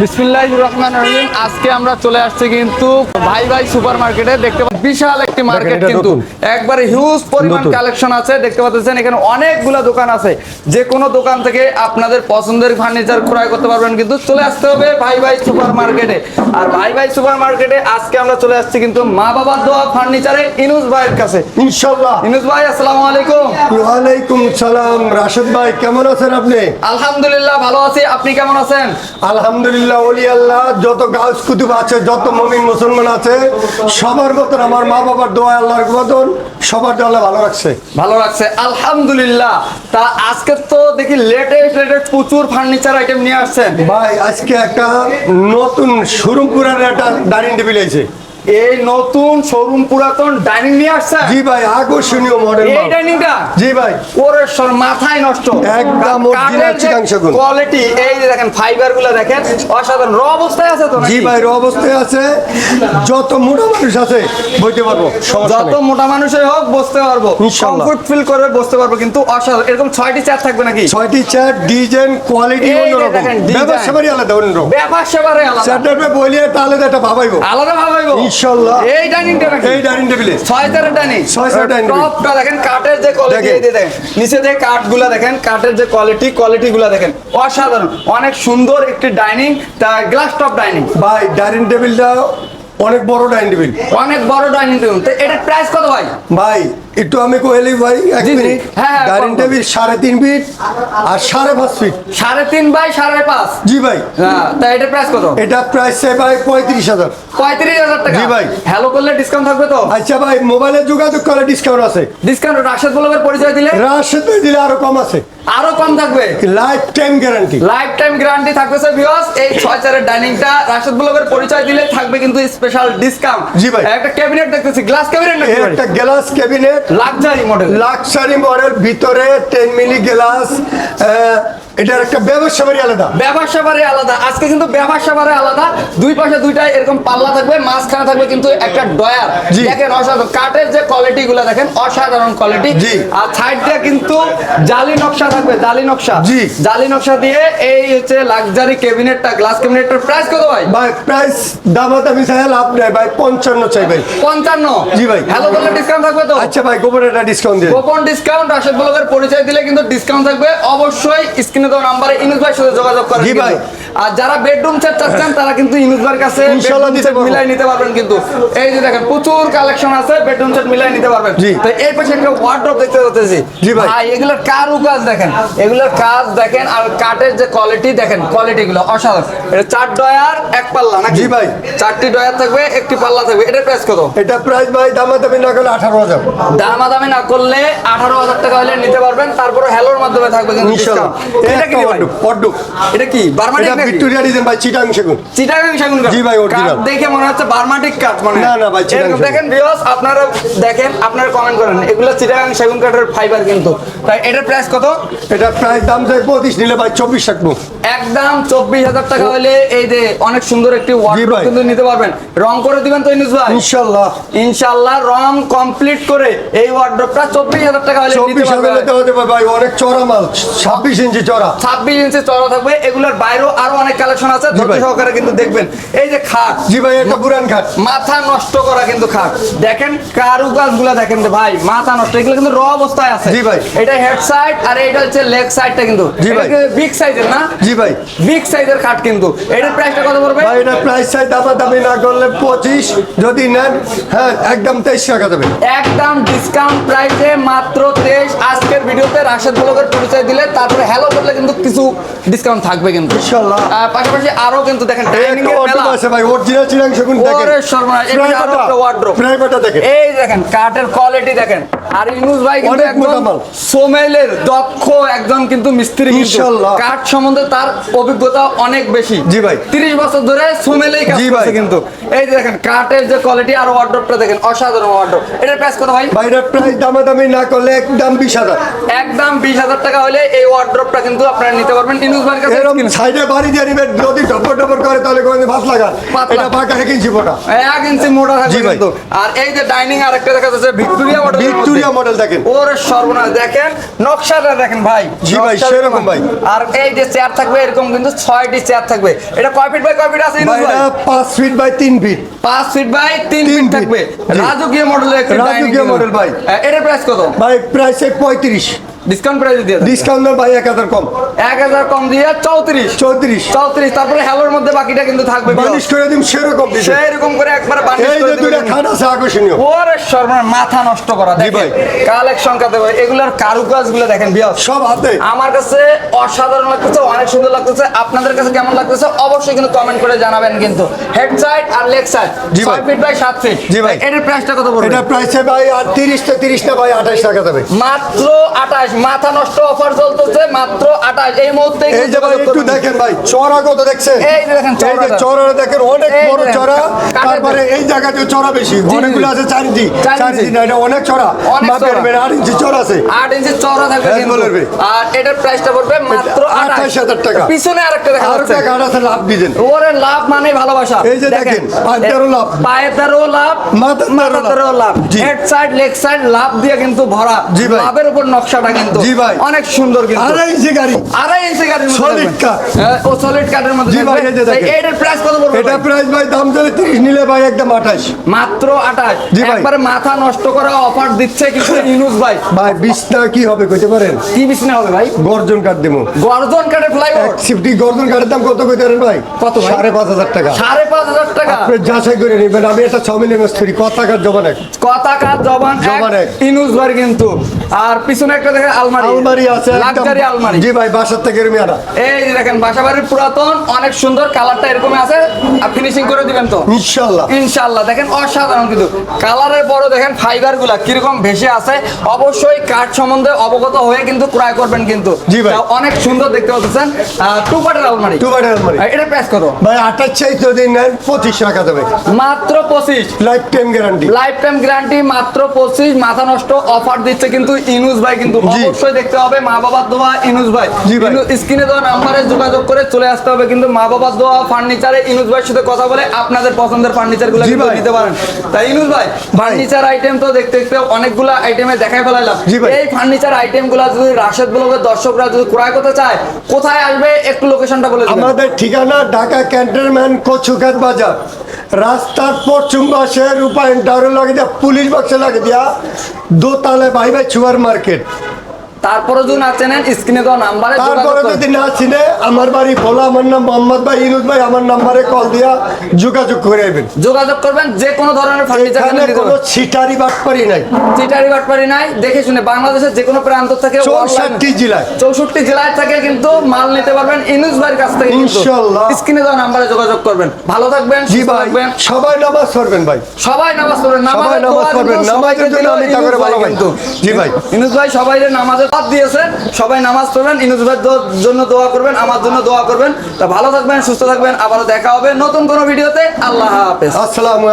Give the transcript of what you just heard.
বিসমিল্লাহ রহমান রহিম। আজকে আমরা চলে আসছি কিন্তু ভাই ভাই সুপার মার্কেটে দেখতে বিশাল একটি মার্কেট কিন্তু একবারে হিউজ পরিমাণ কালেকশন আছে। দেখতে পাচ্ছেন এখানে অনেকগুলা দোকান আছে। যে কোনো দোকান থেকে আপনাদের পছন্দের ফার্নিচার ক্রয় করতে পারবেন কিন্তু চলে আসতে হবে ভাই ভাই সুপার মার্কেটে আর ভাই ভাই সুপার মার্কেটে আজকে আমরা চলে আসছি কিন্তু মা বাবার দোয়া ফার্নিচারে ইনুস ভাইয়ের কাছে। ইনুস ভাই আসসালামু আলাইকুম। সালাম। রাশেদ ভাই কেমন আছেন আপনি? আলহামদুলিল্লাহ ভালো আছি। আপনি কেমন আছেন? আলহামদুলিল্লাহ ওলি আল্লাহ যত গাছ কুতুব আছে যত মমিন মুসলমান আছে সবার মতন আমার মা বাবার দোয়া আল্লাহর মতন সবার দোয়া আল্লাহ ভালো রাখছে। ভালো লাগছে আলহামদুলিল্লাহ। তা আজকে তো দেখি লেটেস্ট লেটেস্ট প্রচুর ফার্নিচার আইটেম নিয়ে আসছেন। ভাই আজকে একটা নতুন শোরুমপুরের একটা ডাইনিং টেবিল আছে এই নতুন শোরুম পুরাতন ডাইনিং নিয়ে আসছেন জি ভাই আকর্ষণীয় মডেল এই ডাইনিংটা জি ভাই। ওরে সর মাথায় নষ্ট। একদম original চিটাংশা গুণ। কোয়ালিটি এই যে দেখেন ফাইবারগুলো দেখেন অসাধারণ। র অবস্থায় আছে তো জি ভাই এর অবস্থায় আছে। যত মোটা মানুষ আছে বইতে পারব যত মোটা মানুষই হোক বসতে পারব। কমফোর্ট ফিল করে বসতে পারব কিন্তু অসাধারণ। এরকম ছয়টি চেয়ার থাকবে নাকি? ছয়টি চেয়ার ডিজাইন কোয়ালিটি অন্যরকম। ব্যবসা বাড়ি আলাদা অন্যরকম। ব্যাপার সেবারে আলাদা। চেয়ারটা বলিয়ে তাহলে তো একটা ভাবাইবো। আলাদা ভাবাইবো। ইনশাল্লাহ। এই ডাইনিং টেবিল এই ডাইনিং টেবিলে। ছয় চারের ডাইনিং। ছয় চারের dining টপটা দেখেন কাঠের যে কোয়ালিটি। এই দেখেন। নিচে যে কাঠগুলা দেখেন কাঠের যে কোয়ালিটি কোয়ালিটিগুলা দেখেন। অসাধারণ। অনেক সুন্দর একটি ডাইনিং তা গ্লাস টপ ডাইনিং। ভাই ডাইনিং টেবিলটা অনেক বড় ডাইনিং টেবিল। অনেক বড় ডাইনিং টেবিল। তো এটার প্রাইস কত ভাই? ভাই একটু আমি কইলি ভাই এক। মিনিট। হ্যাঁ, হ্যাঁ, ডাইনিং টেবিল সাড়ে তিন ফিট আর সাড়ে পাঁচ ফিট। সাড়ে তিন বাই সাড়ে পাঁচ। জি ভাই। হ্যাঁ তা এটা প্রাইস কত? এটা প্রাইস চাই ভাই পঁয়ত্রিশ হাজার। পঁয়ত্রিশ হাজার টাকা? জি ভাই। হ্যালো করলে ডিসকাউন্ট থাকবে তো? আচ্ছা ভাই মোবাইলে যোগাযোগ করে ডিসকাউন্ট আছে। ডিসকাউন্ট রাশেদ বলবের পরিচয় দিলে? রাশেদ দিলে আরও কম আছে। আরও কম থাকবে? Life time guarantee life time guarantee থাকবে স্যার ভিউয়ার্স এই ছয় চারের ডাইনিংটা রাশেদ ব্লগের পরিচয় দিলে থাকবে কিন্তু স্পেশাল ডিসকাউন্ট জি ভাই। একটা ক্যাবিনেট দেখতেছি গ্লাস ক্যাবিনেট একটা glass cabinet luxury model luxury model ভিতরে টেন মিলি গ্লাস এটার একটা ব্যবসা বাড়ি আলাদা। ব্যবসা সেবারে আলাদা। আজকে কিন্তু ব্যবসা সেবারে আলাদা। দুই পাশে দুইটা এরকম পাল্লা থাকবে মাঝখানে থাকবে কিন্তু একটা ডয়ার। দেখেন অসাধারণ। কাঠের যে কোয়ালিটি গুলো দেখেন অসাধারণ কোয়ালিটি আর সাইড দিয়ে কিন্তু জালি নকশা থাকবে জালি নকশা। জি। জালি নকশা দিয়ে এই হচ্ছে লাক্সারি ক্যাবিনেটটা গ্লাস ক্যাবিনেটটার প্রাইস কত ভাই? ভাই প্রাইস দামাদামি চাই লাভ নেই ভাই পঞ্চান্ন চাই ভাই। পঞ্চান্ন? জি ভাই। হ্যালো করলে ডিসকাউন্ট থাকবে তো? আচ্ছা ভাই গোবর একটা ডিসকাউন্ট দিয়ে গোপন ডিসকাউন্ট রাশেদ ব্লগের পরিচয় দিলে কিন্তু ডিসকাউন্ট থাকবে। অবশ্যই স্ক্রিনে দেওয়া নাম্বারে ইনুস ভাইয়ের সাথে যোগাযোগ করেন জি ভাই। আর যারা বেডরুম সেট চাচ্ছেন তারা কিন্তু ইনুস কাছে। মিলাই নিতে পারবেন কিন্তু। এই যে দেখেন প্রচুর কালেকশন আছে বেডরুম সেট মিলাই নিতে পারবেন। তো এই পাশে একটা ওয়ার্ড্রপ দেখতে পাচ্ছি জি ভাই। এগুলোর কাজ দেখেন এগুলোর কাজ দেখেন আর কাঠের যে কোয়ালিটি দেখেন কোয়ালিটি গুলো অসাধারণ। এটা চার ডয়ার এক পাল্লা নাকি? জি ভাই। চারটি ডয়ার থাকবে একটি পাল্লা থাকবে। এটার প্রাইস কত? এটা প্রাইস ভাই দামাদামি না করলে আঠারো হাজার। দামাদামি না করলে আঠারো হাজার টাকা হলে নিতে পারবেন। তারপরে হ্যালোর মাধ্যমে থাকবে কিন্তু এটা কি? পড্ডু এটা কি? এটা নাকি? ভিক্টোরিয়া ডিজাইন ভাই চিটাং সেগুন। চিটাগাং সেগুন জি ভাই। দেখে মনে হচ্ছে বার্মাটিক কাঠ মানে না, না ভাই, সেগুন। দেখেন ভিউয়ার্স আপনারা দেখেন আপনারা কমেন্ট করেন। এগুলো চিটাগাং সেগুন কাঠের ফাইবার কিন্তু। তাই এটার প্রাইস কত? এটা প্রাইস দাম নিলে ভাই চব্বিশ রাখব। একদম চব্বিশ হাজার টাকা হলে এই যে অনেক সুন্দর একটি ওয়ার্ডরোব কিন্তু নিতে পারবেন। রং করে দিবেন তো ইনুস ভাই? ইনশাল্লাহ। ইনশাআল্লাহ রং কমপ্লিট করে এই ওয়ার্ডরোবটা চব্বিশ হাজার টাকা হলে নিতে পারবেন। দেওয়া যাবে ভাই অনেক চড়া মাল ছাব্বিশ ইঞ্চি চড়া। ছাব্বিশ ইঞ্চি চড়া থাকবে এগুলোর বাইরেও আরও অনেক কালেকশন আছে ধৈর্য সহকারে কিন্তু দেখবেন। এই যে খাট। জি ভাই একটা পুরান খাট। মাথা নষ্ট করা কিন্তু খাট। দেখেন কারুকাজগুলা দেখেন ভাই মাথা নষ্ট এগুলো কিন্তু র অবস্থায় আছে। জি ভাই। এটা হেড সাইড আর এটা হচ্ছে লেগ সাইডটা কিন্তু। জি ভাই। বিগ সাইজের না? জি ভাই। বিগ সাইজের খাট কিন্তু। এটার প্রাইসটা কত পড়বে? ভাই এটা প্রাইস চাই দামা দামি না করলে পঁচিশ যদি নেন হ্যাঁ একদম তেইশ টাকা দেবে একদম ডিসকাউন্ট প্রাইসে মাত্র তেইশ। আজকের ভিডিওতে রাশেদ ব্লগের পরিচয় দিলে তারপরে হ্যালো করলে কিন্তু কিছু ডিসকাউন্ট থাকবে কিন্তু। ইনশাল্লাহ। আহ, পাশাপাশি আরও কিন্তু দেখেন ডাইনিং এর মেলা। আছে ভাই অরিজিনাল চিরাং দেখেন। ওরে সর্বনাশ, এটা আরও একটা। প্রাইভেটটা দেখেন। এই দেখেন কাঠের কোয়ালিটি দেখেন। আর ইউনুস ভাই কিন্তু একদম সোমেলের দক্ষ একজন কিন্তু মিস্ত্রি। কাঠ সম্বন্ধে তার অভিজ্ঞতা অনেক বেশি। জি ভাই। 30 বছর ধরে সোমেলেই কাজ করছে ভাই। কিন্তু। এই যে দেখেন কাঠের যে কোয়ালিটি আর ওয়ার্ড্রপটা দেখেন অসাধারণ ওয়ার্ড্রপ এটার প্রাইস কত ভাই? বাইরের প্রাইস দামাদামি না করলে একদম বিশ হাজার। একদম বিশ হাজার টাকা হলে এই ওয়ার্ড্রপটা কিন্তু আপনারা নিতে পারবেন। ইউনুস ভাইয়ের কাছে সাইডে বাড়ি বাড়ি দিয়ে নিবেন যদি টপর টপর করে তাহলে কোনো ভাত লাগান। এটা পাকা এক ইঞ্চি ফোটা এক ইঞ্চি মোটা জি ভাই। আর এই যে ডাইনিং আরেকটা দেখা যাচ্ছে ভিক্টোরিয়া মডেল ভিক্টোরিয়া মডেল দেখেন। ওরে সর্বনাশ দেখেন। নকশাটা দেখেন ভাই। জি ভাই, সেরকম ভাই। আর এই যে চেয়ার থাকবে এরকম কিন্তু ছয়টি চেয়ার থাকবে। এটা কয় ফিট বাই কয় ফিট আছে পাঁচ ফিট বাই তিন ফিট পাঁচ ফিট বাই তিন ফিট থাকবে। রাজকীয় মডেলের একটা রাজকীয় model ভাই। এটার প্রাইস কত? ভাই প্রাইস পঁয়ত্রিশ। ডিসকাউন্ট প্রাইস দিয়ে। ডিসকাউন্ট ভাই এক হাজার কম। এক হাজার কম দিয়ে চৌত্রিশ। চৌত্রিশ। চৌত্রিশ তারপরে হ্যালোর মধ্যে বাকিটা কিন্তু থাকবে বালিশ করে দিন সেরকম। সেরকম করে একবার বানিশ এই যে দুইটা। খাট আছে আকর্ষণীয়। ওরে সর্বনাশ মাথা নষ্ট করা দেখেন। কালেকশন কাতে এগুলার কারুকাজগুলো দেখেন বিয়াস। সব হাতে। আমার কাছে অসাধারণ লাগতেছে অনেক সুন্দর লাগতেছে। আপনাদের কাছে কেমন লাগতেছে অবশ্যই কিন্তু কমেন্ট করে জানাবেন কিন্তু। হেড সাইড আর লেগ সাইড জি ভাই। ফিট বাই সাত ফিট জি ভাই। এটার প্রাইসটা কত পড়বে? এটা প্রাইসে ভাই আর তিরিশ না তিরিশ না ভাই আঠাশ টাকা দেবে মাত্র আঠাশ মাথা নষ্ট অফার চলতেছে মাত্র আঠাশ। এই মুহূর্তে এই যে ভাই একটু দেখেন ভাই চড়া কত দেখছেন এই দেখেন এই যে চওড়াটা। চড়া দেখেন অনেক বড় চড়া। তারপরে এই জায়গাতে চড়া বেশি। অনেকগুলো আছে চার ইঞ্চি। চার ইঞ্চি। না এটা অনেক চড়া। মাপের আট ইঞ্চি চড়া আছে। আট ইঞ্চি চওড়া থাকবে হ্যাঁ। আর এটার প্রাইসটা পড়বে মাত্র আঠাশ। 28,000 টাকা। পিছনে আরেকটা দেখা আর একটা লাভ দিবেন ওরে লাভ মানে ভালোবাসা। এই যে দেখেন, লাভ। লাভ মাথার তেরো মাথার লাভ। হেড সাইড লেগ সাইড লাভ দিয়ে কিন্তু ভরা। লাভের উপর নকশাটা কিন্তু জি ভাই। অনেক সুন্দর কিন্তু। আড়াই ইঞ্চি গাড়ি। আড়াই ইঞ্চি গাড়ির মধ্যে Solid থাকবে। হ্যাঁ, ও সলিড কাঠের মধ্যে জি ভাই, থাকবে। এই যে দেখেন। এই- এটার প্রাইস কত পড়বে এটা প্রাইস ভাই দাম চলে তিরিশ নিলে ভাই একদম আঠাশ। মাত্র আঠাশ। জি ভাই। একবারে মাথা নষ্ট করা অফার দিচ্ছে কিন্তু ইউনুস ভাই। ভাই কি হবে কইতে পারেন? কি বিছনা হবে ভাই? গর্জন কাঠ দেবো গর্জন কাঠের ফ্লাইওভার গর্জন কাঠের দাম কত কইতে পারেন ভাই? কত ভাই? সাড়ে পাঁচ হাজার টাকা। সাড়ে পাঁচ হাজার টাকা। আপনি যাচাই করে নেবেন। আমি একটা ছ মিলিয়ন মিস্ত্রি কত টাকার জবান এক? কথা কাজ জবান জবান এক। ভাই কিন্তু। আর পিছনে একটা দেখেন আলমারি। আলমারি আছে লাক্সারি আলমারি। জি ভাই বাসার থেকে এরমি আনা। এই যে দেখেন বাসাবাড়ির পুরাতন অনেক সুন্দর কালারটা এরকম আছে। আর ফিনিশিং করে দিবেন তো? ইনশাল্লাহ। ইনশাল্লাহ দেখেন অসাধারণ কিন্তু। কালারের বড় দেখেন ফাইবারগুলা কীরকম ভেসে আছে। অবশ্যই কাঠ সম্বন্ধে অবগত হয়ে কিন্তু ক্রয় করবেন কিন্তু। জি ভাই। অনেক সুন্দর দেখতে পাচ্ছেন। টু পার্টের আলমারি। টু বাটের আলমারি এটার প্রাইস কত? ভাই আঠাশ চাই যদি নেন পঁচিশ টাকা দেবে। মাত্র পঁচিশ। Life time guarantee life time guarantee মাত্র পঁচিশ। মাথা নষ্ট অফার দিচ্ছে কিন্তু ইনুস ভাই কিন্তু। অবশ্যই দেখতে হবে মা বাবার দোয়া ইনুস ভাই। স্ক্রিনে দেওয়া নাম্বারে যোগাযোগ করে চলে আসতে হবে। কিন্তু মা বাবার দোয়া ফার্নিচারে ইনুস ভাইয়ের সাথে কথা বলে আপনাদের পছন্দের ফার্নিচারগুলো। নিতে পারেন। তাই ইনুস ভাই ফার্নিচার আইটেম তো দেখতে দেখতে অনেকগুলো আইটেমে দেখাই ফেলাইলাম। এই ফার্নিচার আইটেমগুলো যদি রাশেদ ব্লগের দর্শকরা যদি ক্রয় করতে চায় কোথায় আসবে? একটু লোকেশনটা বলে আমাদের ঠিকানা ঢাকা ক্যান্টনমেন্ট কচুখাত বাজার। রাস্তার পশ্চিম পাশে রূপায়ণ টাওয়ারে লাগে দিয়া পুলিশ বাক্সে লাগে দিয়া দোতলায় ভাই ভাই সুপার মার্কেট। তারপরে যদি না চেনেন স্ক্রিনে দেওয়া নাম্বারে তারপরে যদি না চিনে আমার বাড়ি বলো আমার নাম মোহাম্মদ ভাই ইনুজ ভাই আমার নাম্বারে কল দিয়া যোগাযোগ করে আইবেন যোগাযোগ করবেন যে কোনো ধরনের ফার্নিচার এখানে কোনো ছিটারি বাটপারি নাই। চিটারি বাটপারি নাই দেখে শুনে বাংলাদেশের যে কোনো প্রান্ত থেকে চৌষট্টি জেলায়। চৌষট্টি জেলায় থেকে কিন্তু মাল নিতে পারবেন ইনুস ভাইয়ের কাছ থেকে ইনশাআল্লাহ। স্ক্রিনে দেওয়া নাম্বারে যোগাযোগ করবেন। ভালো থাকবেন জি সুস্থ ভাই থাকবেন। সবাই নামাজ পড়বেন ভাই। সবাই নামাজ পড়বেন নামাজ পড়বেন। নামাজের জন্য আমি তা করে ভালো ভাই। জি ভাই। ইনুস ভাই সবাই নামাজের পথ দিয়েছেন, সবাই নামাজ পড়বেন ভাইয়ের জন্য দোয়া করবেন, আমার জন্য দোয়া করবেন। তা ভালো থাকবেন, সুস্থ থাকবেন, আবারও দেখা হবে নতুন কোনো ভিডিওতে। আল্লাহ হাফেজ। আসসালামু